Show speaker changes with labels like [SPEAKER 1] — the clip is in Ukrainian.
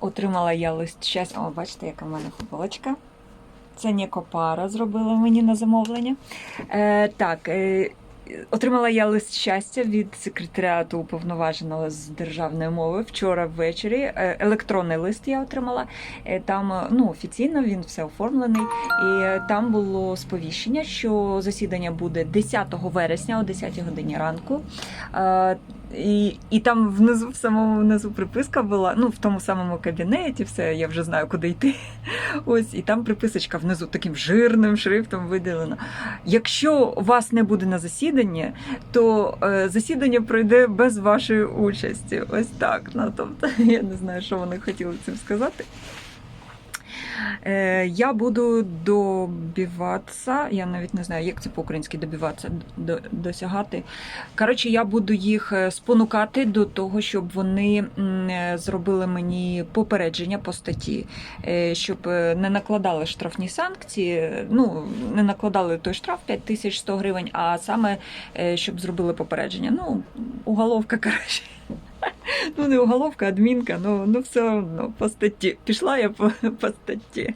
[SPEAKER 1] Отримала я лист щастя. О, бачите, яка в мене футболочка. Це Нікопара зробила мені на замовлення. Е, так, е, отримала я лист щастя від секретаріату уповноваженого з державної мови вчора ввечері. Е, електронний лист я отримала. Е, там е, ну, офіційно він все оформлений. І там було сповіщення, що засідання буде 10 вересня о 10 годині ранку. Е, і, і там внизу, в самому внизу приписка була, ну, в тому самому кабінеті, все, я вже знаю, куди йти. Ось, і там приписочка внизу таким жирним шрифтом виділена. Якщо вас не буде на засіданні, то е, засідання пройде без вашої участі. Ось так. Ну, тобто, я не знаю, що вони хотіли цим сказати. Е, я буду добиватися, я навіть не знаю, як це по-українськи добиватися, до- досягати. Коротше, я буду їх е, спонукати до того, щоб вони е, зробили мені попередження по статті, щоб не накладали штрафні санкції, ну, не накладали той штраф 5100 гривень, а саме щоб зробили попередження. Ну, уголовка, коротше. Ну, не уголовка, адмінка, ну, ну все одно по статті. Пішла я по, по статті.